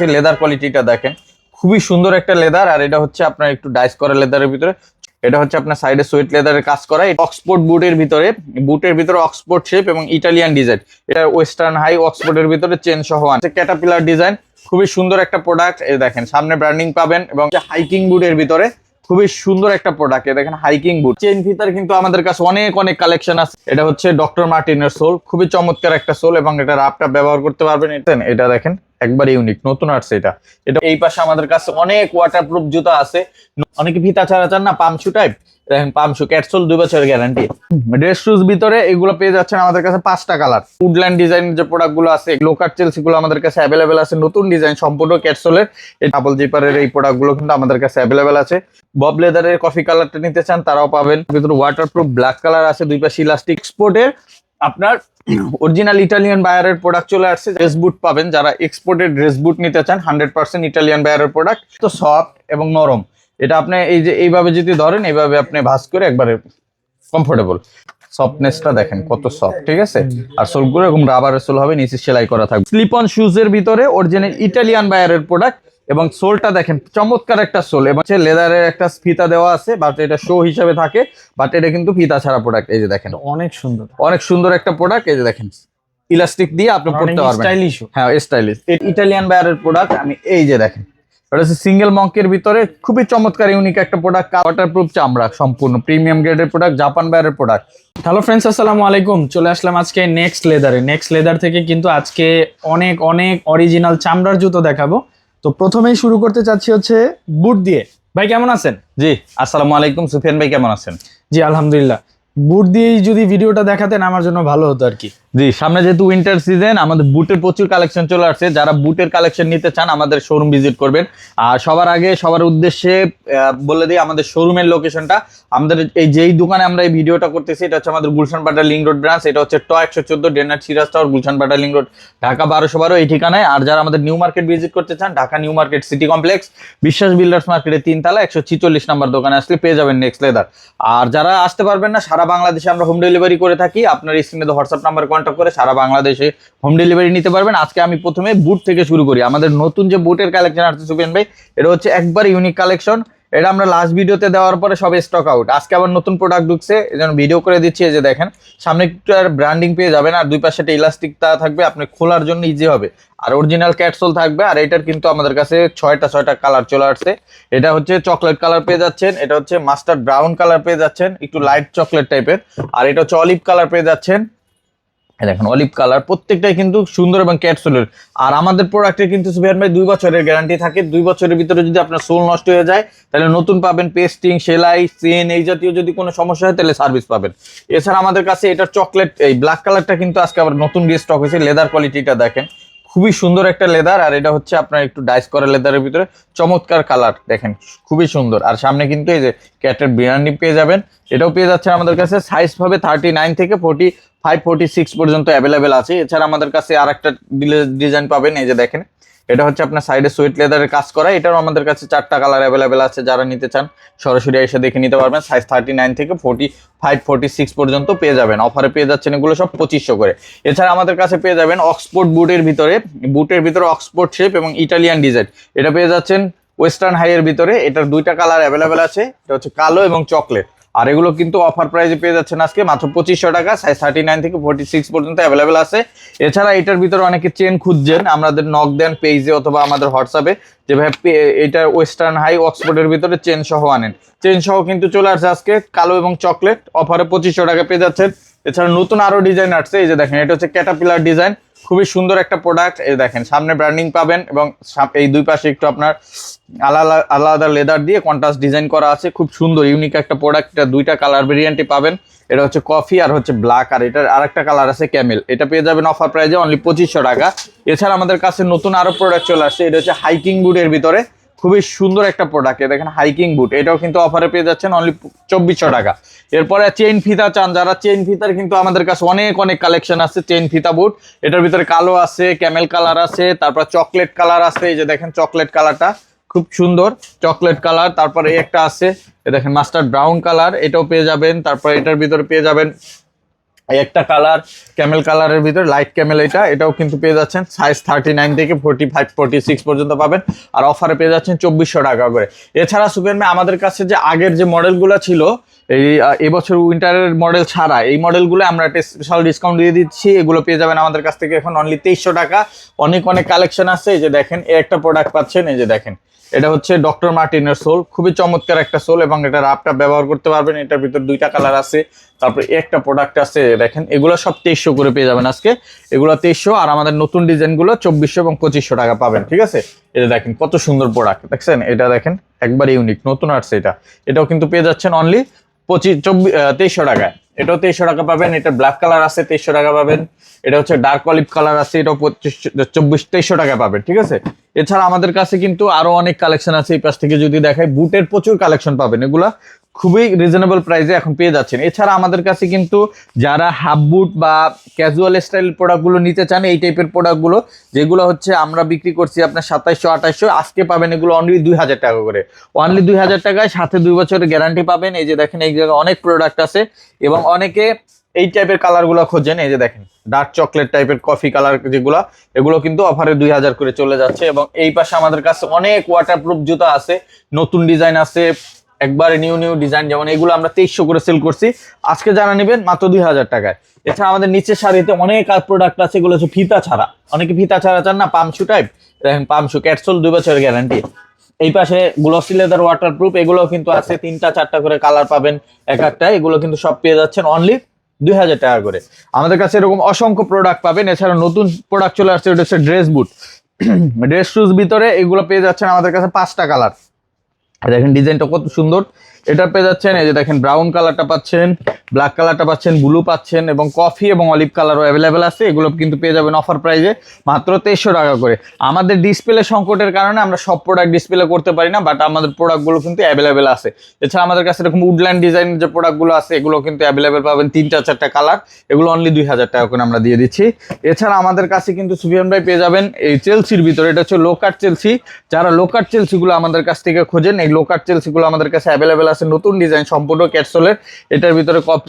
Leather কোয়ালিটিটা দেখেন। খুবই সুন্দর একটা লেদার আর এটা হচ্ছে আপনার একটু ডাইস করা লেদারের ভিতরে। এটা হচ্ছে আপনার সাইডে সুইট লেদারের কাজ করা। অক্সফোর্ড বুটের ভিতরে বুটের ভিতরে অক্সফোর্ড শেপ এবং ইটালিয়ান ডিজাইন এটা ওয়েস্টার্ন হাই অক্সফোর্ডের ভিতরে চেন সহ আছে। ক্যাটাপিলার ডিজাইন খুবই সুন্দর একটা প্রোডাক্ট এই দেখেন, সামনে ব্র্যান্ডিং পাবেন এবং হাইকিং বুটের ভিতরে, খুবই সুন্দর একটা প্রোডাক্ট দেখেন হাইকিং বুট চেন ফিতার কিন্তু আমাদের কাছে অনেক অনেক কালেকশন আছে। এটা হচ্ছে ডক্টর মার্টিনের সোল খুবই চমৎকার একটা সোল এবং এটা রাপটা ব্যবহার করতে পারবেন। এটা- এটা দেখেন। একবার ইউনিক নতুন আসছে এটা। এটা এই পাশে আমাদের কাছে অনেক ওয়াটারপ্রুফ জুতা আছে। অনেকে ফিতা ছাড়া চান না পামশু টাইপ দেখেন পামশু ক্যাটসোল দুই বছরের গ্যারান্টি ড্রেস শুজ ভিতরে এগুলো পেয়ে যাচ্ছেন আমাদের কাছে পাঁচটা কালার উডল্যান্ড ডিজাইন যে প্রোডাক্টগুলো আছে লোকার চেলসি গুলো আমাদের কাছে অ্যাভেলেবেল আছে, নতুন ডিজাইন সম্পূর্ণ ক্যাটসোলের এই ডাবল জিপারের এই প্রোডাক্টগুলো কিন্তু আমাদের কাছে অ্যাভেলেবেল আছে। বব লেদারের কফি কালারটা নিতে চান, তারাও পাবেন। ভিতরে ওয়াটারপ্রুফ ব্ল্যাক কালার আছে, দুই পাশে ইলাস্টিক স্পোর্টের আপনার অরিজিনাল ইটালিয়ান বায়ারের প্রোডাক্ট চলে আসছে ড্রেস বুট পাবেন। যারা এক্সপোর্টেড ড্রেস বুট নিতে চান হান্ড্রেড পার্সেন্ট ইটালিয়ান বায়ারের প্রোডাক্ট তো সফট এবং নরম। এটা আপনি এই যে, এইভাবে যদি ধরেন, এইভাবে আপনি ভাঁজ করে একবারে কমফোর্টেবল সফটনেসটা দেখেন, কত সফট ঠিক আছে? আর সোলগুলো এরকম রাবারের সোল হবে, নিচে সেলাই করা থাকবে। স্লিপ অন শুজের ভিতরে অরিজিনাল ইটালিয়ান বায়ারের প্রোডাক্ট এবং সোলটা দেখেন চমৎকার একটা সোল এবং লেদারের একটা ফিতা দেওয়া আছে বাট এটা শো হিসাবে থাকে বাট এটা কিন্তু ফিতা ছাড়া প্রোডাক্ট এই যে দেখেন। অনেক সুন্দর। অনেক সুন্দর একটা প্রোডাক্ট এই যে দেখেন ইলাস্টিক দিয়ে আপনি পড়তে পারবেন। স্টাইলিশ হ্যাঁ স্টাইলিশ ইটালিয়ান বায়ারের প্রোডাক্ট আমি এই যে দেখেন এটা হচ্ছে সিঙ্গেল মঙ্কের ভিতরে খুবই চমৎকার ইউনিক একটা প্রোডাক্ট ওয়াটার প্রুফ চামড়া সম্পূর্ণ প্রিমিয়াম গ্রেডের প্রোডাক্ট জাপান বায়ারের প্রোডাক্ট হ্যালো ফ্রেন্ডস আসসালামু আলাইকুম চলে আসলাম আজকে নেক্সট লেদারে নেক্সট লেদার থেকে কিন্তু আজকে অনেক অনেক অরিজিনাল চামড়ার জুতো দেখাবো। তো প্রথমেই শুরু করতে চাচ্ছি হচ্ছে বুট দিয়ে। ভাই কেমন আছেন? জি আসসালামু আলাইকুম। সুফিয়ান ভাই কেমন আছেন? জি আলহামদুলিল্লাহ। বুট দিয়েই যদি ভিডিওটা দেখাতেন আমার জন্য ভালো হতো আর কি। জি, সামনে যেহেতু উইন্টার সিজন আমাদের বুটের প্রচুর কালেকশন চলে আসছে। যারা বুটের কালেকশন নিতে চান, আমাদের শোরুম ভিজিট করবেন। আর সবার আগে, সবার উদ্দেশ্যে বলে দিই আমাদের শোরুমের লোকেশনটা আমাদের এই যেই দোকানে আমরা এই ভিডিওটা করতেছি, এটা হচ্ছে আমাদের গুলশান বাটার লিং রোড ব্রাঞ্চ এটা হচ্ছে ট একশো চোদ্দ ডেনার সিরাজ টাওয়ার গুলশান বাটার লিং রোড ঢাকা বারোশো বারো, এই ঠিকানায়। আর যারা আমাদের নিউ মার্কেট ভিজিট করতে চান, Dhaka new market city complex Biswas builders মার্কেটের তিনতলা, একশো ছিচল্লিশ নাম্বার দোকানে আসলে পেয়ে যাবেন নেক্সট লেদার আর যারা আসতে পারবেন না, সারা বাংলাদেশে আমরা হোম ডেলিভারি করে থাকি। আপনার স্ক্রিনে হোয়াটসঅ্যাপ নাম্বার করে সারা বাংলাদেশে হোম ডেলিভারি নিতে পারবেন। আজকে আমি প্রথমে বুট থেকে শুরু করি। আমাদের নতুন যে বুটের কালেকশন আসছে, সুপেন ভাই, এটা হচ্ছে একবার ইউনিক কালেকশন এটা আমরা লাস্ট ভিডিওতে দেওয়ার পরে সব স্টক আউট আজকে আবার নতুন প্রোডাক্ট ঢুকছে, এই জন্য ভিডিও করে দিচ্ছি, এই যে দেখেন, সামনে একটু আর ব্র্যান্ডিং পেয়ে যাবেন, আর দুই পাশে একটা ইলাস্টিক থাকবে, আপনি খোলার জন্য ইজি হবে। আর অরিজিনাল ক্যাটসোল থাকবে, আর এটার কিন্তু আমাদের কাছে ছয়টা ছয়টা কালার চলে আসছে। এটা হচ্ছে চকলেট কালার পেয়ে যাচ্ছেন, এটা হচ্ছে মাস্টার্ড ব্রাউন কালার পেয়ে যাচ্ছেন, একটু লাইট চকলেট টাইপের আর এটা হচ্ছে অলিভ কালার পেয়ে যাচ্ছেন। দেখেন অলিভ কালার প্রত্যেকটাই কিন্তু সুন্দর এবং ক্যাটসোলের আর আমাদের প্রোডাক্টের কিন্তু সুবিধার ভাই দুই বছরের গ্যারান্টি থাকে। দুই বছরের ভিতরে যদি আপনার সোল নষ্ট হয়ে যায়, তাহলে নতুন পাবেন পেস্টিং সেলাই চেন এই জাতীয় যদি কোনো সমস্যা হয়, তাহলে সার্ভিস পাবেন। এছাড়া আমাদের কাছে এটা চকলেট এই ব্ল্যাক কালারটা কিন্তু আজকে আবার নতুন রিস্টক স্টক হয়েছে লেদার কোয়ালিটিটা দেখেন। খুবই সুন্দর একটা লেদার, আর এটা হচ্ছে আপনার একটু ডাইস করা লেদারের ভিতরে। চমৎকার কালার, দেখেন, খুবই সুন্দর। আর সামনে কিন্তু এই যে ক্যাটের বিরিয়ানি পেয়ে যাবেন, এটাও পেয়ে যাচ্ছে আমাদের কাছে। সাইজ ভাবে থার্টি নাইন থেকে ফোর্টি ফাইভ ফোর্টি সিক্স পর্যন্ত অ্যাভেলেবেল আছে। এছাড়া আমাদের কাছে আর একটা ডিজাইন পাবেন, এই যে দেখেন। এটা হচ্ছে আপনার সাইডে সুইট লেদারের কাজ করা, এটাও আমাদের কাছে চারটা কালার অ্যাভেলেবেল আছে, যারা নিতে চান, সরাসরি এসে দেখে নিতে পারবেন। সাইজ থার্টি নাইন থেকে ফোর্টি ফাইভ ফোর্টি সিক্স পর্যন্ত পেয়ে যাবেন। অফারে পেয়ে যাচ্ছেন এগুলো সব পঁচিশশো করে। এছাড়া আমাদের কাছে পেয়ে যাবেন অক্সফোর্ড বুটের ভিতরে বুটের ভিতরে অক্সফোর্ড শেপ এবং ইটালিয়ান ডিজাইন এটা পেয়ে যাচ্ছেন ওয়েস্টার্ন হাইয়ের ভিতরে, এটার দুইটা কালার অ্যাভেলেবেল আছে, এটা হচ্ছে কালো এবং চকলেট আর এগুলো কিন্তু অফার প্রাইসে পেয়ে যাচ্ছেন আজকে মাত্র পঁচিশশো টাকা সাইজ থার্টি নাইন থেকে ফোর্টি সিক্স পর্যন্ত অ্যাভেলেবেল আছে। এছাড়া এটার ভিতরে অনেকে চেন খুঁজছেন, আমাদের নক দেন পেজে অথবা আমাদের হোয়াটসঅ্যাপে যে ভাই এটা ওয়েস্টার্ন হাই অক্সফোর্ডের ভিতরে চেন সহ আনেন। চেন সহ কিন্তু চলে আসছে আজকে কালো এবং চকলেট অফারে পঁচিশশো টাকা পেয়ে যাচ্ছেন। এছাড়া নতুন আরও ডিজাইন আসছে, এই যে দেখেন, এটা হচ্ছে ক্যাটাপিলার ডিজাইন খুবই সুন্দর একটা প্রোডাক্ট এই দেখেন, সামনে ব্র্যান্ডিং পাবেন এবং এই দুই পাশে একটু আপনার আলাদা আলাদা লেদার দিয়ে কন্ট্রাস্ট ডিজাইন করা আছে, খুব সুন্দর ইউনিক একটা প্রোডাক্ট এটা দুইটা কালার ভেরিয়েন্টই পাবেন, এটা হচ্ছে কফি আর হচ্ছে ব্ল্যাক আর এটার আরেকটা কালার আছে ক্যামেল এটা পেয়ে যাবেন অফার প্রাইজে অনলি পঁচিশশো টাকা। এছাড়া আমাদের কাছে নতুন আরও প্রোডাক্ট চলে আসছে, এটা হচ্ছে হাইকিং বুটের ভিতরে খুবই সুন্দর একটা প্রোডাক্ট দেখেন হাইকিং বুট এটাও কিন্তু অফারে পেয়ে যাচ্ছেন অনলি চব্বিশশো টাকা। এরপরে চেইন ফিতা চান, যারা চেইন ফিতার কিন্তু আমাদের কাছে অনেক অনেক কালেকশন আছে চেইন ফিতা বুট এটার ভিতরে কালো আছে ক্যামেল কালার আছে, তারপর চকলেট কালার আছে, এই যে দেখেন চকলেট কালারটা খুব সুন্দর চকলেট কালার তারপরে একটা আছে, এ দেখেন মাস্টার ব্রাউন কালার এটাও পেয়ে যাবেন। তারপর এটার ভিতরে পেয়ে যাবেন একটা কালার ক্যামেল কালারের ভিতরে লাইট ক্যামেল এটা, এটাও কিন্তু পেয়ে যাচ্ছেন। সাইজ থার্টি নাইন থেকে ফোর্টি ফাইভ ফোর্টি সিক্স পর্যন্ত পাবেন। আর অফারে পেয়ে যাচ্ছেন চব্বিশশো টাকা করে। এছাড়া সুপেন ভাই, আমাদের কাছে যে আগের যে মডেলগুলো ছিল, এই এবছর উইন্টারের মডেল ছাড়া, এই মডেলগুলো আমরা একটা স্পেশাল ডিসকাউন্ট দিয়ে দিচ্ছি। এগুলো পেয়ে যাবেন আমাদের কাছ থেকে এখন অনলি তেইশশো টাকা। অনেক অনেক কালেকশন আছে। এই যে দেখেন একটা প্রোডাক্ট পাচ্ছেন, এই যে দেখেন। এটা হচ্ছে ডক্টর মার্টিনের সোল। খুবই চমৎকার একটা সোল এবং এটা রাপটা ব্যবহার করতে পারবেন। এটার ভিতর দুইটা কালার আছে, তারপরে একটা প্রোডাক্ট আছে, দেখেন, এগুলো সব তেইশশো করে পেয়ে যাবেন আজকে। এগুলো তেইশশো আর আমাদের নতুন ডিজাইনগুলো চব্বিশশো এবং পঁচিশশো টাকা পাবেন, ঠিক আছে? এটা দেখেন, কত সুন্দর প্রোডাক্ট দেখছেন? এটা দেখেন একবার ইউনিক নতুন আসছে এটা। এটাও কিন্তু পেয়ে যাচ্ছেন অনলি পঁচিশ চব্বিশ তেইশশো টাকায়। এটাও তেইশশো টাকা পাবেন, এটা ব্ল্যাক কালার আছে তেইশশো টাকা পাবেন, এটা হচ্ছে ডার্ক অলিভ কালার আছে, এটাও পঁচিশ চব্বিশ, তেইশশো টাকা পাবেন, ঠিক আছে? এছাড়া আমাদের কাছে কিন্তু আরও অনেক কালেকশন আছে, এই পাশ থেকে যদি দেখায় বুটের প্রচুর কালেকশন পাবেন এগুলা। খুবই রিজনেবল প্রাইসে এখন পেয়ে যাচ্ছেন। এছাড়া আমাদের কাছে কিন্তু যারা হাফ বুট বা ক্যাজুয়াল স্টাইল প্রোডাক্টগুলো নিতে চান, এই টাইপের প্রোডাক্টগুলো যেগুলো হচ্ছে আমরা বিক্রি করছি আপনার সাতাইশশো, আঠাইশশো, আজকে পাবেন এগুলো অনলি দুই হাজার টাকা করে। অনলি দুই হাজার টাকায় সাথে দুই বছরের গ্যারান্টি পাবেন। এই যে দেখেন, এই জায়গায় অনেক প্রোডাক্ট আছে এবং অনেকে এই টাইপের কালারগুলো খোঁজেন। এই যে দেখেন ডার্ক চকলেট টাইপের কফি কালার যেগুলো, এগুলো কিন্তু অফারে দুই হাজার করে চলে যাচ্ছে এবং এই পাশে আমাদের কাছে অনেক ওয়াটারপ্রুফ জুতা আছে, নতুন ডিজাইন আছে একবারে নিউ নিউ ডিজাইন যেমন এগুলো আমরা তেইশশো করে সেল করছি। আজকে যারা নেবেন মাত্র দুই হাজার টাকায়। এছাড়া আমাদের নিচের শাড়িতে অনেক আর প্রোডাক্ট আছে, এগুলো হচ্ছে ফিতা ছাড়া। অনেকে ফিতা ছাড়া চান না পামশু টাইপ দেখেন পামশু ক্যাটসোল দুই বছরের গ্যারান্টি এই পাশে গ্লসি লেদার ওয়াটারপ্রুফ এগুলো কিন্তু আছে, তিনটা, চারটা করে কালার পাবেন এক একটা। এগুলো কিন্তু সব পেয়ে যাচ্ছেন অনলি দুই হাজার টাকা করে। আমাদের কাছে এরকম অসংখ্য প্রোডাক্ট পাবেন। এছাড়া নতুন প্রোডাক্ট চলে আসছে ওটা হচ্ছে ড্রেস বুট ড্রেস শুজ ভিতরে এগুলো পেয়ে যাচ্ছেন আমাদের কাছে পাঁচটা কালার দেখেন ডিজাইনটা কত সুন্দর। এটা পেয়ে যাচ্ছেন, এই যে দেখেন ব্রাউন কালারটা পাচ্ছেন ব্ল্যাক কালারটা পাচ্ছেন ব্লু পাচ্ছেন, এবং কফি এবং অলিভ কালারও অ্যাভেলেবেল আছে। এগুলো কিন্তু পেয়ে যাবেন অফার প্রাইজে মাত্র তেইশশো টাকা করে। আমাদের ডিসপ্লে সংকটের কারণে আমরা সব প্রোডাক্ট ডিসপ্লে করতে পারি না বাট আমাদের প্রোডাক্টগুলো কিন্তু অ্যাভেলেবেল আছে। এছাড়া আমাদের কাছে এরকম উডল্যান্ড ডিজাইনের যে প্রোডাক্টগুলো আছে, এগুলো কিন্তু অ্যাভেলেবেল পাবেন তিনটা, চারটা কালার এগুলো অনলি দুই হাজার টাকা করে আমরা দিয়ে দিচ্ছি। এছাড়া আমাদের কাছে কিন্তু সুফিয়ান ভাই পেয়ে যাবেন এই চেলসির ভিতরে, এটা হচ্ছে লোকার চেলসি যারা লোকার চেলসিগুলো আমাদের কাছ থেকে খোঁজেন, এই লোকার চেলসিগুলো আমাদের কাছে অ্যাভেলেবেল আছে নতুন ডিজাইন সম্পূর্ণ ক্যাটসোলের এটার ভিতরে কপ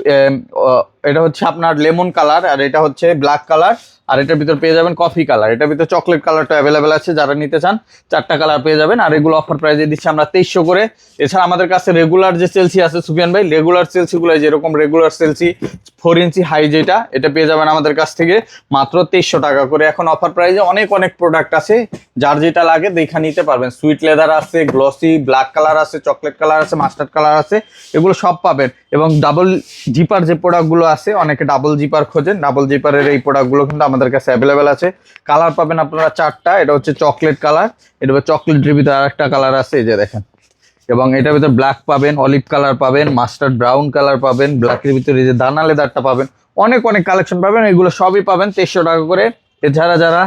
এটা হচ্ছে আপনার লেমন কালার আর এটা হচ্ছে ব্ল্যাক কালার। আর এটার ভিতর পেয়ে যাবেন কফি কালার। এটার ভিতরে চকলেট কালারটা অ্যাভেলেবেল আছে, যারা নিতে চান, চারটা কালার পেয়ে যাবেন। আর এগুলো অফার প্রাইজে দিচ্ছি আমরা তেইশশো করে। এছাড়া আমাদের কাছে রেগুলার যে সেলসি আছে, সুফিয়ান ভাই রেগুলার সেলসিগুলো যেরকম regular Chelsea four inch high যেটা, এটা পেয়ে যাবেন আমাদের কাছ থেকে মাত্র তেইশশো টাকা করে। এখন অফার প্রাইজে অনেক অনেক প্রোডাক্ট আছে। যার যেটা লাগে দেখা নিতে পারবেন। সুইট লেদার আছে গ্লসি ব্ল্যাক কালার আছে চকলেট কালার আছে মাস্টার্ড কালার আছে, এগুলো সব পাবেন। এবং ডাবল জিপার যে প্রোডাক্টগুলো আছে, অনেকে ডাবল জিপার খোঁজেন। ডাবল জিপারের এই প্রোডাক্টগুলো কিন্তু আমাদের কাছে অ্যাভেলেবেল আছে। কালার পাবেন আপনারা চারটা, এটা হচ্ছে চকলেট কালার এটা চকলেটের ভিতরে আরেকটা কালার আছে, এই যে দেখেন। এবং এটার ভিতরে ব্ল্যাক পাবেন অলিভ কালার পাবেন মাস্টার্ড ব্রাউন কালার পাবেন ব্ল্যাকের ভিতরে যে দানা লেদারটা পাবেন। অনেক অনেক কালেকশন পাবেন, এগুলো সবই পাবেন তেইশশো টাকা করে। এছাড়া যারা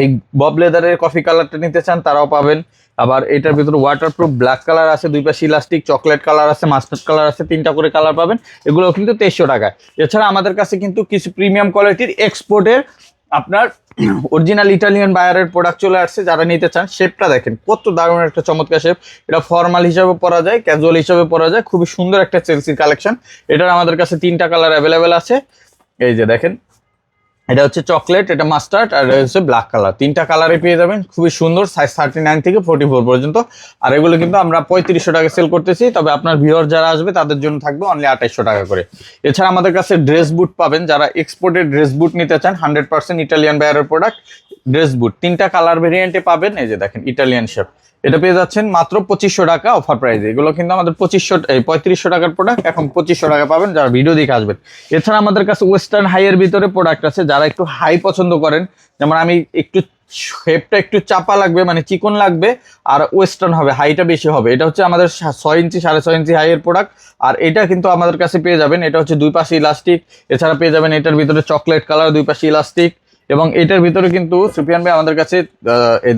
এই বব লেদারের কফি কালারটা নিতে চান, তারাও পাবেন। আবার এটার ভিতরে ওয়াটারপ্রুফ ব্ল্যাক কালার আছে, দুই পাশে ইলাস্টিক চকলেট কালার আছে মাস্টার্ড কালার আছে, তিনটা করে কালার পাবেন। এগুলো কিন্তু তেইশশো টাকায়। এছাড়া আমাদের কাছে কিন্তু কিছু প্রিমিয়াম কোয়ালিটির এক্সপোর্টের আপনার অরিজিনাল ইটালিয়ান বায়ারের প্রোডাক্ট চলে আসছে, যারা নিতে চান শেপটা দেখেন, কত দারুণ একটা চমৎকার শেপ এটা ফর্মাল হিসাবে পরা যায় ক্যাজুয়াল হিসাবে পরা যায়, খুবই সুন্দর একটা চেলসির কালেকশন এটার আমাদের কাছে তিনটা কালার অ্যাভেলেবেল আছে। এই যে দেখেন এটা হচ্ছে চকলেট, এটা মাস্টার্ড, আর হচ্ছে ব্ল্যাক কালার। তিনটা কালারে পেয়ে যাবেন, খুবই সুন্দর সাইজ থার্টি নাইন থেকে ফোর্টি ফোর পর্যন্ত। আর এগুলো কিন্তু আমরা পঁয়ত্রিশশো টাকা সেল করতেছি, তবে আপনার ভিওর যারা আসবে, তাদের জন্য থাকবে অনলি আঠাইশশো টাকা করে। এছাড়া আমাদের কাছে ড্রেস বুট পাবেন, যারা এক্সপোর্টেড ড্রেস বুট নিতে চান হান্ড্রেড পার্সেন্ট ইটালিয়ান বায়ারের প্রোডাক্ট ড্রেস বুট তিনটা কালার ভেরিয়েন্টে পাবেন, এই যে দেখেন ইটালিয়ান শেপ এটা পেয়ে যাচ্ছেন মাত্র পঁচিশশো টাকা অফার প্রাইসে এগুলো কিন্তু আমাদের পঁচিশশো পঁয়ত্রিশশো টাকার প্রোডাক্ট এখন পঁচিশশো টাকা পাবেন যারা ভিডিও দেখে আসবেন। এছাড়া আমাদের কাছে ওয়েস্টার্ন হাইয়ের ভিতরে প্রোডাক্ট আছে, যারা একটু হাই পছন্দ করেন, যেমন আমি একটু শেপটা একটু চাপা লাগবে মানে চিকন লাগবে, আর ওয়েস্টার্ন হবে হাইটা বেশি হবে। এটা হচ্ছে আমাদের ছয় ইঞ্চি, সাড়ে ছয় ইঞ্চি হাইয়ের প্রোডাক্ট আর এটা কিন্তু আমাদের কাছে পেয়ে যাবেন, এটা হচ্ছে দুই পাশে ইলাস্টিক এছাড়া পেয়ে যাবেন এটার ভিতরে চকলেট কালার দুই পাশে ইলাস্টিক এবং এটার ভিতরে কিন্তু সুফিয়ান ভাই আমাদের কাছে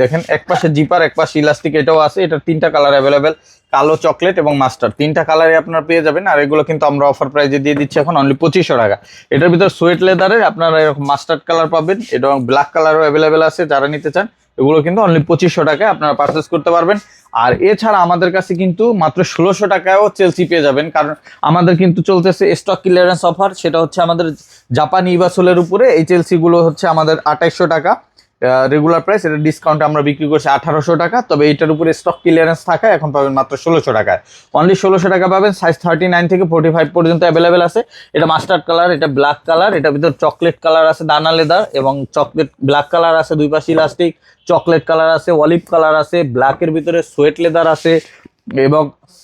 দেখেন, এক পাশে জিপার, এক পাশে ইলাস্টিক এটাও আছে। এটার তিনটা কালার অ্যাভেলেবেল কালো চকলেট এবং মাস্টার তিনটা কালারে আপনারা পেয়ে যাবেন, আর এগুলো কিন্তু আমরা অফার প্রাইজে দিয়ে দিচ্ছি এখন অনলি পঁচিশশো টাকা। এটার ভিতর সোয়েট লেদারের আপনারা এরকম মাস্টার্ড কালার পাবেন এবং ব্ল্যাক কালারও অ্যাভেলেবেল আছে, যারা নিতে চান, এগুলো কিন্তু অনলি পঁচিশশো টাকায় আপনারা পারচেস করতে পারবেন। আর এছাড়া আমাদের কাছে কিন্তু মাত্র ষোলোশো টাকায়ও চেলসি পেয়ে যাবেন। কারণ আমাদের কিন্তু চলতেছে স্টক ক্লিয়ারেন্স অফার সেটা হচ্ছে আমাদের জাপানি ইবাসলের উপরে। এই চেলসিগুলো হচ্ছে আমাদের আঠাইশশো টাকা। রেগুলার প্রাইস এটা ডিসকাউন্ট আমরা বিক্রি করছি আঠারোশো টাকা, তবে এটার উপরে স্টক ক্লিয়ারেন্স থাকা এখন পাবেন মাত্র ষোলোশো টাকায়। অনলি ষোলোশো টাকা পাবেন সাইজ থার্টি নাইন থেকে ফোর্টি ফাইভ পর্যন্ত অ্যাভেলেবেল আছে। এটা মাস্টার্ড কালার এটা ব্ল্যাক কালার এটা ভিতর চকলেট কালার আছে, দানা লেদার এবং চকলেট ব্ল্যাক কালার আছে, দুই পাশে ইলাস্টিক চকলেট কালার আছে অলিভ কালার আছে ব্ল্যাকের ভিতরে সোয়েট লেদার আছে এবং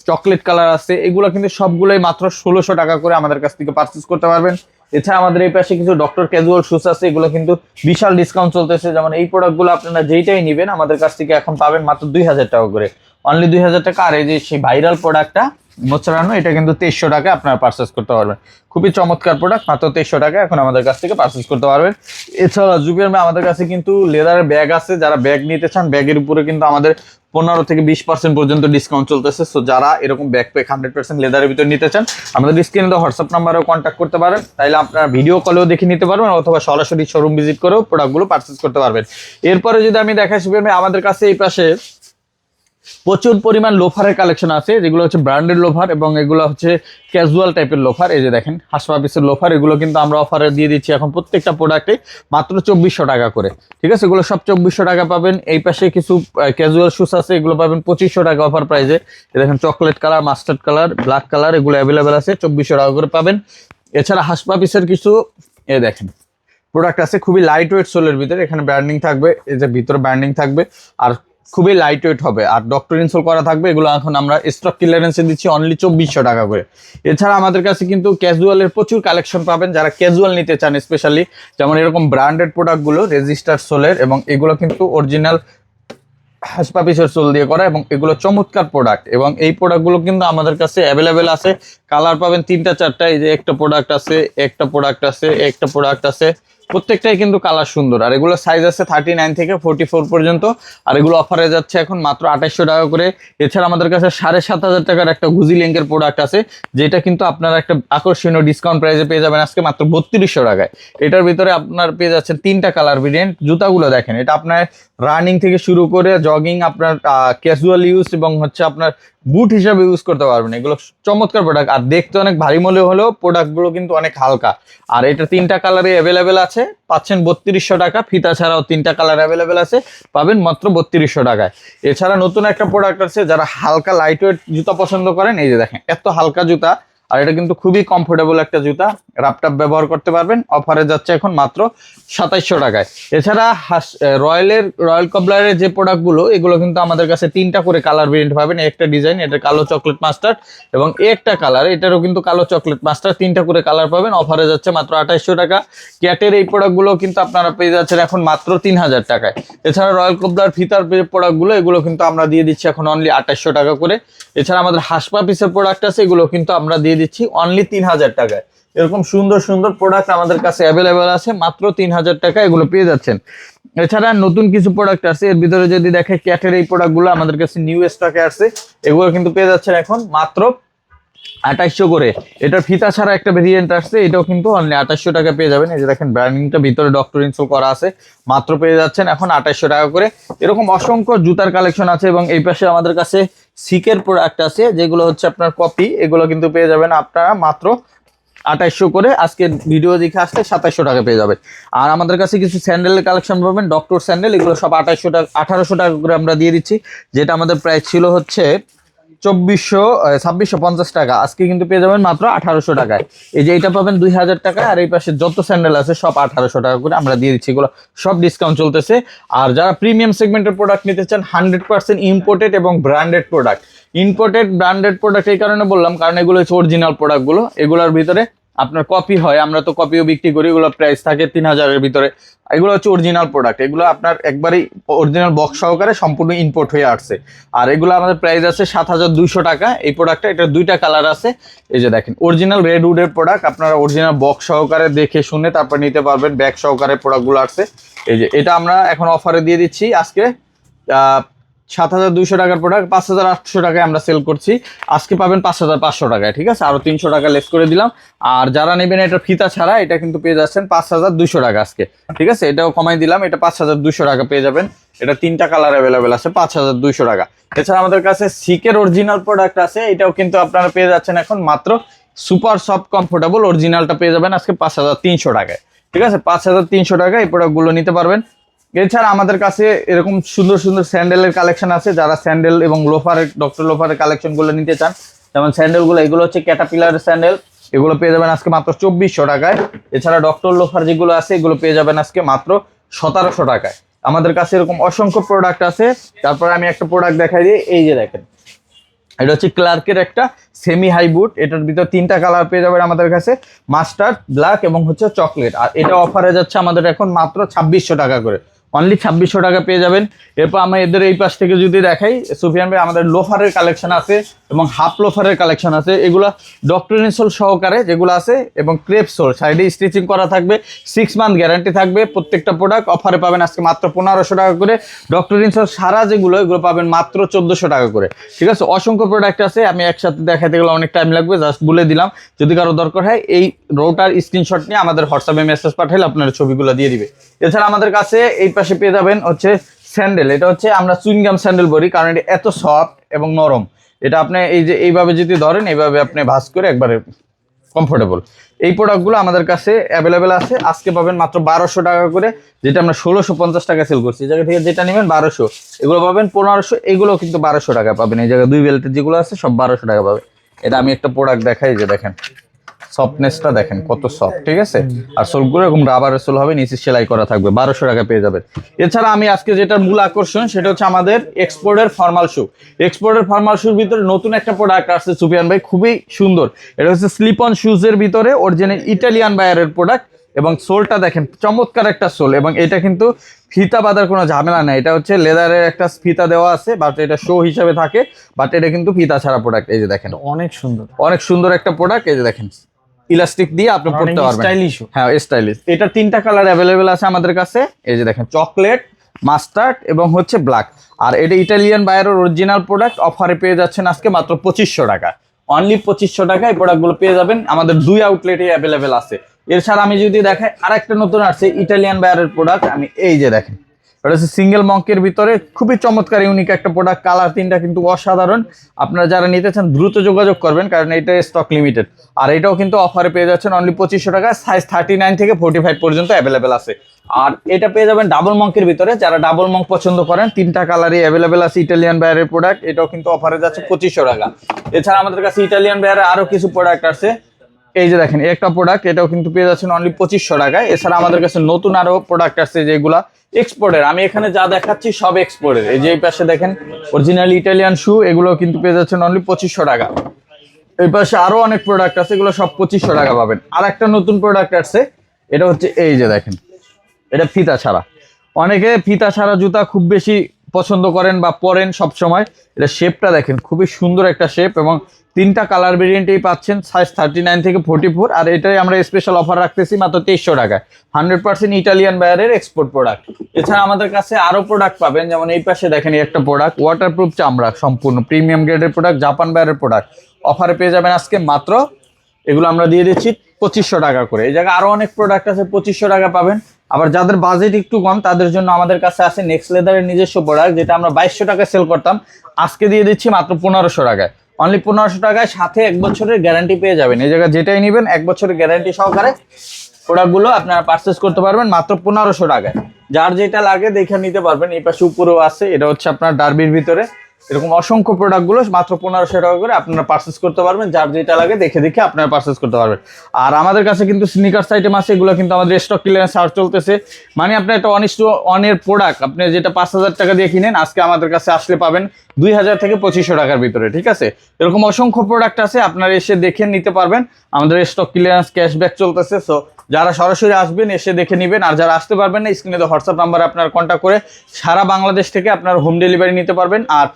চকলেট কালার আছে। এগুলো কিন্তু সবগুলোই মাত্র ষোলোশো টাকা করে আমাদের কাছ থেকে পারচেস করতে পারবেন। এছাড়া আমাদের এই পাশে কিছু ডক্টর ক্যাজুয়াল শুজ আছে, এগুলো কিন্তু বিশাল ডিসকাউন্ট চলতেছে। যেমন এই প্রোডাক্টগুলো আপনারা যেইটাই নেবেন, আমাদের কাছ থেকে এখন পাবেন মাত্র দুই হাজার টাকা করে। অনলি দুই হাজার টাকা। আর এই যে সেই ভাইরাল প্রোডাক্টটা মোচারানো এটা কিন্তু তেইশশো টাকা আপনারা পারচেস করতে পারবেন। খুবই চমৎকার প্রোডাক্ট মাত্র তেইশশো টাকা এখন আমাদের কাছ থেকে পারচেস করতে পারবেন। এছাড়া জুবিয়ার আমাদের কাছে কিন্তু লেদারের ব্যাগ আছে। যারা ব্যাগ নিতে চান ব্যাগের উপরে কিন্তু আমাদের পনেরো থেকে বিশ পার্সেন্ট পর্যন্ত ডিসকাউন্ট চলতেছে। সো যারা এরকম ব্যাকপ্যাক হান্ড্রেড পার্সেন্ট লেদারের ভিতরে নিতে চান আমাদের স্ক্রিনে তো হোয়াটসঅ্যাপ নাম্বারেও কন্ট্যাক্ট করতে পারেন। তাইলে আপনারা ভিডিও কলেও দেখে নিতে পারবেন অথবা সরাসরি শোরুম ভিজিট করেও প্রোডাক্টগুলো পারচেস করতে পারবেন। এরপরে যদি আমি দেখাই ভাই, আমাদের কাছে এই পাশে প্রচুর পরিমাণ লোফারের কালেকশন আছে, যেগুলো হচ্ছে ব্র্যান্ডেড লোফার এবং এগুলো হচ্ছে ক্যাজুয়াল টাইপের লোফার। এই যে দেখেন হাসপাপিসের লোফার, এগুলো কিন্তু আমরা অফারে দিয়ে দিচ্ছি এখন প্রত্যেকটা প্রোডাক্টে মাত্র চব্বিশশো টাকা করে। ঠিক আছে? এগুলো সব চব্বিশশো টাকা পাবেন। এই পাশে কিছু ক্যাজুয়াল শুজ আছে, এগুলো পাবেন পঁচিশশো টাকা অফার প্রাইসে দেখেন chocolate colour mustard colour black colour এগুলো অ্যাভেলেবেল আছে, চব্বিশশো টাকা করে পাবেন। এছাড়া হাসপাপিসের কিছু এ দেখেন প্রোডাক্ট আছে খুবই লাইট ওয়েট সোলের ভিতরে। এখানে ব্র্যান্ডিং থাকবে, এই যে ভিতরে ব্র্যান্ডিং থাকবে। আর খুবই লাইট ওয়েট হবে। আর ডক্টর ইনসোল করা থাকবে, এগুলো এখন আমরা স্টক ক্লিয়ারেন্সে দিচ্ছি অনলি চব্বিশশো টাকা করে। এছাড়া আমাদের কাছে কিন্তু ক্যাজুয়ালের প্রচুর কালেকশন পাবেন, যারা ক্যাজুয়াল নিতে চান স্পেশালি যেমন এরকম ব্র্যান্ডেড প্রোডাক্টগুলো রেজিস্টার সোলের এবং এগুলো কিন্তু অরিজিনাল হাসপাপিসের সোল দিয়ে করা, এবং এগুলো চমৎকার প্রোডাক্ট এবং এই প্রোডাক্টগুলো কিন্তু আমাদের কাছে অ্যাভেলেবেল আছে। কালার পাবেন তিনটা, চারটা, এই যে একটা প্রোডাক্ট আছে, একটা প্রোডাক্ট আছে, একটা প্রোডাক্ট আছে। প্রত্যেকটাই কিন্তু কালার সুন্দর। আর এগুলো সাইজ আছে থার্টি নাইন থেকে ফোর্টি ফোর পর্যন্ত। আর এগুলো অফারে যাচ্ছে এখন মাত্র আঠাইশশো টাকা করে। এছাড়া আমাদের কাছে সাড়ে সাত হাজার টাকার একটা গুজি লিঙ্কের প্রোডাক্ট আছে, যেটা কিন্তু আপনারা একটা আকর্ষণীয় ডিসকাউন্ট প্রাইসে পেয়ে যাবেন আজকে মাত্র বত্রিশশো টাকায়। এটার ভিতরে আপনার পেয়ে যাচ্ছেন তিনটা কালার ভেরিয়েন্ট জুতাগুলো দেখেন, এটা আপনার রানিং থেকে শুরু করে জগিং আপনার ক্যাজুয়াল ইউজ এবং হচ্ছে আপনার বুট হিসাবে ইউজ করতে পারবেন। এগুলো চমৎকার প্রোডাক্ট আর দেখতে অনেক ভারী মনে হলেও প্রোডাক্টগুলো কিন্তু অনেক হালকা। আর এটা তিনটা কালারে অ্যাভেলেবেল আছে। পাচ্ছেন বত্রিশশো টাকা। ফিতা ছাড়াও তিনটা কালার অ্যাভেলেবেল আছে, পাবেন মাত্র বত্রিশশো টাকায়। এছাড়া নতুন একটা প্রোডাক্ট আছে, যারা হালকা লাইট ওয়েট জুতা পছন্দ করেন, এই যে দেখেন, এত হালকা জুতা, আর এটা কিন্তু খুবই কমফোর্টেবল একটা জুতা রাপটাপ ব্যবহার করতে পারবেন। অফারে যাচ্ছে এখন মাত্র সাতাইশশো টাকায়। এছাড়া রয়্যালের, রয়্যাল কবলারের যে প্রোডাক্টগুলো, এগুলো কিন্তু আমাদের কাছে তিনটা করে কালার ভেরিয়েন্ট পাবেন। একটা ডিজাইন, এটা কালো চকলেট মাস্টার এবং একটা কালার, এটারও কিন্তু কালো চকলেট মাস্টার তিনটা করে কালার পাবেন। অফারে যাচ্ছে মাত্র আঠাইশশো টাকা। ক্যাটের এই প্রোডাক্টগুলো কিন্তু আপনারা পেয়ে যাচ্ছেন এখন মাত্র তিন হাজার টাকায়। এছাড়া রয়্যাল কবলার ফিতার প্রোডাক্টগুলো, এগুলো কিন্তু আমরা দিয়ে দিচ্ছি এখন অনলি আঠাইশশো টাকা করে। এছাড়া আমাদের হাসপা পিসের প্রোডাক্ট আছে, এগুলো কিন্তু আমরা দিয়ে দিচ্ছি অনলি তিন হাজার টাকায়। এরকম সুন্দর সুন্দর প্রোডাক্ট আমাদের কাছে অ্যাভেলেবেল আছে, মাত্র তিন হাজার টাকা এগুলো পেয়ে যাচ্ছেন। এছাড়া নতুন কিছু প্রোডাক্ট আছে এর ভিতরে যদি দেখে ক্যাটের এই প্রোডাক্টগুলো আমাদের কাছে নিউ স্টকে আছে এগুলো কিন্তু পেয়ে যাচ্ছেন এখন মাত্র আঠাইশশো করে। এটা ফিতা ছাড়া একটা ভেরিয়েন্ট আসছে, এটাও কিন্তু অনলি আঠাইশশো টাকা পেয়ে যাবেন। এই যে দেখেন ব্র্যান্ডিংটা ভিতরে ডক্টর ইনসোল করা আছে, মাত্র পেয়ে যাচ্ছেন এখন আঠাইশশো টাকা করে। এরকম অসংখ্য জুতার কালেকশন আছে এবং এই পাশে আমাদের কাছে সিকের প্রোডাক্ট আছে, যেগুলো হচ্ছে আপনার কপি এগুলো কিন্তু পেয়ে যাবেন আপনারা মাত্র আঠাইশশো করে আজকে ভিডিও দেখে আসলে সাতাইশশো টাকা পেয়ে যাবেন আর আমাদের কাছে কিছু স্যান্ডেলের কালেকশন পাবেন ডক্টর স্যান্ডেল এগুলো সব আঠাইশশো টাকা, আঠারোশো টাকা করে আমরা দিয়ে দিচ্ছি, যেটা আমাদের প্রাইস ছিল হচ্ছে চব্বিশশো ছাব্বিশশো পঞ্চাশ টাকা। আজকে কিন্তু পেয়ে যাবেন মাত্র আঠারোশো টাকায়। এই যে এটা পাবেন দুই হাজার টাকা আর এই পাশে যত স্যান্ডেল আছে সব আঠারোশো টাকা করে আমরা দিয়ে দিচ্ছি। এগুলো সব ডিসকাউন্ট চলতেছে। আর যারা প্রিমিয়াম সেগমেন্টের প্রোডাক্ট নিতে চান হান্ড্রেড পার্সেন্ট ইম্পোর্টেড এবং branded product imported branded product এই কারণে বললাম, কারণ এগুলো হচ্ছে অরিজিনাল প্রোডাক্টগুলো এগুলোর ভিতরে আপনার কপি হয়, আমরা তো কপিও বিক্রি করি এগুলো প্রাইস থাকে তিন হাজারের ভিতরে। এগুলো হচ্ছে অরিজিনাল প্রোডাক্ট এগুলো আপনার একবারেই অরিজিনাল বক্স সহকারে সম্পূর্ণ ইম্পোর্ট হয়ে আসছে। আর এগুলো আমাদের প্রাইস আছে সাত হাজার দুইশো টাকা, এই প্রোডাক্টটা এটা দুইটা কালার আছে। এই যে দেখেন অরিজিনাল রেড উডের প্রোডাক্ট আপনারা অরিজিনাল বক্স সহকারে দেখে শুনে তারপর নিতে পারবেন ব্যাগ সহকারে প্রোডাক্টগুলো আসছে। এই যে, এটা আমরা এখন অফারে দিয়ে দিচ্ছি। আজকে সাত হাজার দুইশো টাকার প্রোডাক্ট পাঁচ হাজার আটশো টাকায় আমরা সেল করছি। আজকে পাবেন পাঁচ হাজার পাঁচশো টাকায়, ঠিক আছে? আরও তিনশো টাকা লেস করে দিলাম। আর যারা নেবেন এটা ফিতা ছাড়া, এটা কিন্তু পেয়ে যাচ্ছেন পাঁচ হাজার দুশো টাকা আজকে, ঠিক আছে? এটাও কমাই দিলাম, এটা পাঁচ হাজার দুশো টাকা পেয়ে যাবেন। এটা তিনটা কালার অ্যাভেলেবেল আছে, পাঁচ হাজার দুইশো টাকা। এছাড়া আমাদের কাছে সিকের অরিজিনাল প্রোডাক্ট আছে, এটাও কিন্তু আপনারা পেয়ে যাচ্ছেন এখন মাত্র সুপার সফট কমফোর্টেবল অরিজিনালটা পেয়ে যাবেন আজকে পাঁচ হাজার তিনশো টাকায়, ঠিক আছে? পাঁচ হাজার তিনশো টাকা এই প্রোডাক্টগুলো নিতে পারবেন। এছাড়া আমাদের কাছে এরকম সুন্দর সুন্দর স্যান্ডেলের কালেকশন আছে, যারা স্যান্ডেল এবং লোফারের ডক্টর লোফারের কালেকশনগুলো নিতে চান, যেমন স্যান্ডেলগুলো এগুলো হচ্ছে ক্যাটাপিলারের স্যান্ডেল, এগুলো পেয়ে যাবেন আজকে মাত্র চব্বিশশো টাকায়। এছাড়া ডক্টর লোফার যেগুলো আছে, এগুলো পেয়ে যাবেন আজকে মাত্র সতেরোশো টাকায়। আমাদের কাছে এরকম অসংখ্য প্রোডাক্ট আছে, তারপরে আমি একটা প্রোডাক্ট দেখাই দিই, এই যে দেখেন। এটা হচ্ছে ক্লার্কের একটা সেমি হাই বুট এটার ভিতর তিনটা কালার পেয়ে যাবেন আমাদের কাছে মাস্টার্ড ব্ল্যাক এবং হচ্ছে চকলেট আর এটা অফারে যাচ্ছে আমাদের এখন মাত্র ছাব্বিশশো টাকা করে। অনলি ছাব্বিশশো টাকা পেয়ে যাবেন। এরপর আমি এদের এই পাশ থেকে যদি দেখাই, সুফিয়ান ভাই, আমাদের লোফারের কালেকশন আছে এবং হাফ লোফারের কালেকশন আছে। এগুলো ডক্টরিনসোল সহকারে যেগুলো আছে এবং ক্রেপ সোল সাইডে স্টিচিং করা থাকবে সিক্স মান্থ গ্যারান্টি থাকবে, প্রত্যেকটা প্রোডাক্ট অফারে পাবেন আজকে মাত্র পনেরোশো টাকা করে। ডক্টরিনসোল সারা যেগুলো, এগুলো পাবেন মাত্র চোদ্দোশো টাকা করে। ঠিক আছে? অসংখ্য প্রোডাক্ট আছে, আমি একসাথে দেখাতে গেলে অনেক টাইম লাগবে জাস্ট বলে দিলাম। যদি কারও দরকার হয়, এই রোটার স্ক্রিনশট নিয়ে আমাদের হোয়াটসঅ্যাপে মেসেজ পাঠালে আপনার ছবিগুলো দিয়ে দিবে। এছাড়া আমাদের কাছে এই পাশে পেয়ে যাবেন হচ্ছে স্যান্ডেল। এটা হচ্ছে আমরা চুইংগাম স্যান্ডেল বলি, কারণ এটা এত সফট এবং নরম। এটা আপনি এই যে এইভাবে যদি ধরেন, এইভাবে আপনি ভাস করে একবারে কমফোর্টেবল এই প্রোডাক্টগুলো আমাদের কাছে অ্যাভেলেবেল আছে। আজকে পাবেন মাত্র বারোশো টাকা করে, যেটা আমরা ষোলোশো পঞ্চাশ টাকা সেল করছি। এই জায়গা থেকে যেটা নেবেন বারোশো। এগুলো পাবেন পনেরোশো, এগুলো কিন্তু বারোশো টাকা পাবেন। এই জায়গায় দুই বেল্টের যেগুলো আছে, সব বারোশো টাকা পাবে। এটা আমি একটা প্রোডাক্ট দেখাই যে দেখেন। সফটনেসটা দেখেন কত সফট ঠিক আছে? আর সোলগুলো এরকম রাবারের সোল হবে নিচে সেলাই করা থাকবে বারোশো টাকা পেয়ে যাবেন। এছাড়া আমি আজকে যেটা মূল আকর্ষণ সেটা হচ্ছে আমাদের এক্সপোর্টের ফর্মাল শু এক্সপোর্টের ফর্মাল শুর ভিতরে নতুন একটা প্রোডাক্ট আসছে সুফিয়ান ভাই খুবই সুন্দর। এটা হচ্ছে স্লিপ অন শুজের ভিতরে অরিজিনাল ইটালিয়ান বায়ারের প্রোডাক্ট এবং সোলটা দেখেন চমৎকার একটা সোল এবং এটা কিন্তু ফিতা বাঁধার কোনো ঝামেলা নেই। এটা হচ্ছে লেদারের একটা ফিতা দেওয়া আছে বাট এটা শো হিসাবে থাকে বাট এটা কিন্তু ফিতা ছাড়া প্রোডাক্ট এই যে দেখেন। অনেক সুন্দর। অনেক সুন্দর একটা প্রোডাক্ট এই যে দেখেন। ইলাস্টিক দিয়ে আপনি পড়তে পারবেন। স্টাইলিশ হ্যাঁ স্টাইলিশ এটা তিনটা কালার অ্যাভেলেবেল আছে আমাদের কাছে। এই যে দেখেন চকলেট মাস্টার্ড এবং হচ্ছে ব্ল্যাক আর এটা ইটালিয়ান বায়ারের অরিজিনাল প্রোডাক্ট অফারে পেয়ে যাচ্ছেন আজকে মাত্র পঁচিশশো টাকা। অনলি পঁচিশশো টাকা এই প্রোডাক্টগুলো পেয়ে যাবেন। আমাদের দুই আউটলেটে অ্যাভেলেবেল আছে। এছাড়া আমি যদি দেখাই আর একটা নতুন আসছে ইটালিয়ান বায়ারের প্রোডাক্ট আমি এই যে দেখেন এটা হচ্ছে সিঙ্গেল মঙ্কের ভিতরে। খুবই চমৎকার ইউনিক একটা প্রোডাক্ট কালার তিনটা কিন্তু অসাধারণ। আপনারা যারা নিতে চান, দ্রুত যোগাযোগ করবেন, কারণ এটা স্টক লিমিটেড আর এটাও কিন্তু অফারে পেয়ে যাচ্ছেন অনলি পঁচিশশো টাকা। সাইজ থার্টি নাইন থেকে ফোর্টি ফাইভ পর্যন্ত অ্যাভেলেবেল আছে। আর এটা পেয়ে যাবেন ডাবল মঙ্কের ভিতরে। যারা ডাবল মঙ্ক পছন্দ করেন, তিনটা কালারই অ্যাভেলেবেল আছে ইটালিয়ান বায়ারের প্রোডাক্ট এটাও কিন্তু অফারে যাচ্ছে পঁচিশশো টাকা। এছাড়া আমাদের কাছে ইটালিয়ান বায়ারের আরও কিছু প্রোডাক্ট আছে। এই যে দেখেন একটা প্রোডাক্ট এটাও কিন্তু পেয়ে যাচ্ছেন অনলি পঁচিশশো টাকায়। এছাড়া আমাদের কাছে নতুন আরও প্রোডাক্ট আছে যেগুলা এক্সপোর্টের আমি এখানে যা দেখাচ্ছি সব এক্সপোর্টের এই যে পাশে দেখেন অরিজিনাল ইটালিয়ান শু এগুলো কিন্তু পেয়ে যাচ্ছেন অনলি পঁচিশশো টাকা। এই পাশে আরও অনেক প্রোডাক্ট আছে, এগুলো সব পঁচিশশো টাকা পাবেন। আর একটা নতুন প্রোডাক্ট আছে এটা হচ্ছে এই যে দেখেন, এটা ফিতা ছাড়া। অনেকে ফিতা ছাড়া জুতা খুব বেশি পছন্দ করেন বা পরেন সব সময় এটা শেপটা দেখেন, খুবই সুন্দর একটা শেপ এবং তিনটা কালার ভেরিয়েন্টেই পাচ্ছেন সাইজ থার্টি নাইন থেকে ফোর্টি ফোর আর এটাই আমরা স্পেশাল অফার রাখতেছি মাত্র তেইশশো টাকায়। হান্ড্রেড পার্সেন্ট ইটালিয়ান বায়ারের এক্সপোর্ট প্রোডাক্ট এছাড়া আমাদের কাছে আরও প্রোডাক্ট পাবেন, যেমন এই পাশে দেখেন একটা প্রোডাক্ট ওয়াটারপ্রুফ চামড়া, সম্পূর্ণ প্রিমিয়াম গ্রেডের প্রোডাক্ট জাপান বায়ারের প্রোডাক্ট অফারে পেয়ে যাবেন আজকে মাত্র, এগুলো আমরা দিয়ে দিচ্ছি পঁচিশশো টাকা করে। এই জায়গায় আরও অনেক প্রোডাক্ট আছে, পঁচিশশো টাকা পাবেন। আবার যাদের বাজেট একটু কম, তাদের জন্য আমাদের কাছে আছে নেক্সট লেদারের নিজস্ব প্রোডাক্ট যেটা আমরা বাইশশো টাকায় সেল করতাম। আজকে দিয়ে দিচ্ছি মাত্র পনেরোশো টাকায়। অনলি পনেরোশো টাকায় সাথে এক বছরের গ্যারান্টি পেয়ে যাবেন। এই জায়গায় যেটাই নেবেন, এক বছরের গ্যারান্টি সহকারে প্রোডাক্টগুলো আপনারা পারচেস করতে পারবেন মাত্র পনেরোশো টাকায়। যার যেটা লাগে দেখে নিতে পারবেন। এই পাশে উপরেও আছে, এটা হচ্ছে আপনার ডার্বির ভিতরে। এরকম অসংখ্য প্রোডাক্টগুলো মাত্র পনেরোশো টাকা করে আপনারা পারচেস করতে পারবেন, যার যেটা লাগে দেখে দেখে আপনারা পারচেস করতে পারবেন। আর আমাদের কাছে কিন্তু স্নিকার্স আইটেম আছে, এগুলো কিন্তু আমাদের স্টক ক্লিয়ারেন্স আর চলতেছে। মানে আপনার একটা অনিষ্ট অনের প্রোডাক্ট আপনি যেটা পাঁচ হাজার টাকা দিয়ে কিনেন, আজকে আমাদের কাছে আসলে পাবেন দুই হাজার থেকে পঁচিশশো টাকার ভিতরে, ঠিক আছে? এরকম অসংখ্য প্রোডাক্ট আছে, আপনারা এসে দেখে নিতে পারবেন। আমাদের স্টক ক্লিয়ারেন্স ক্যাশব্যাক চলতেছে সো যারা সরাসরি আসবেন, এসে দেখে নেবেন। আর যারা আসতে পারবেন না স্ক্রিনে তো হোয়াটসঅ্যাপ নাম্বার আপনার কন্ট্যাক্ট করে সারা বাংলাদেশ থেকে আপনার হোম ডেলিভারি নিতে পারবেন। আর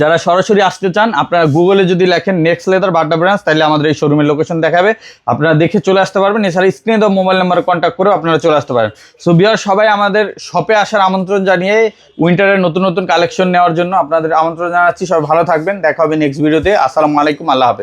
যারা সরাসরি আসতে চান, আপনারা গুগলে যদি লেখেন নেক্সট লেদার বাড্ডা ব্রাঞ্চ তাহলে আমাদের এই শোরুমের লোকেশন দেখাবে। আপনারা দেখে চলে আসতে পারবেন। এছাড়া স্ক্রিনে দেওয়া মোবাইল নাম্বারে কন্ট্যাক্ট করে আপনারা চলে আসতে পারেন। সো বিয়ার সবাই আমাদের শপে আসার আমন্ত্রণ জানিয়ে উইন্টারের নতুন নতুন কালেকশন নেওয়ার জন্য আপনাদের আমন্ত্রণ জানাচ্ছি। সবাই ভালো থাকবেন। দেখা হবে নেক্সট ভিডিওতে আসসালামু আলাইকুম। আল্লাহ হাফেজ।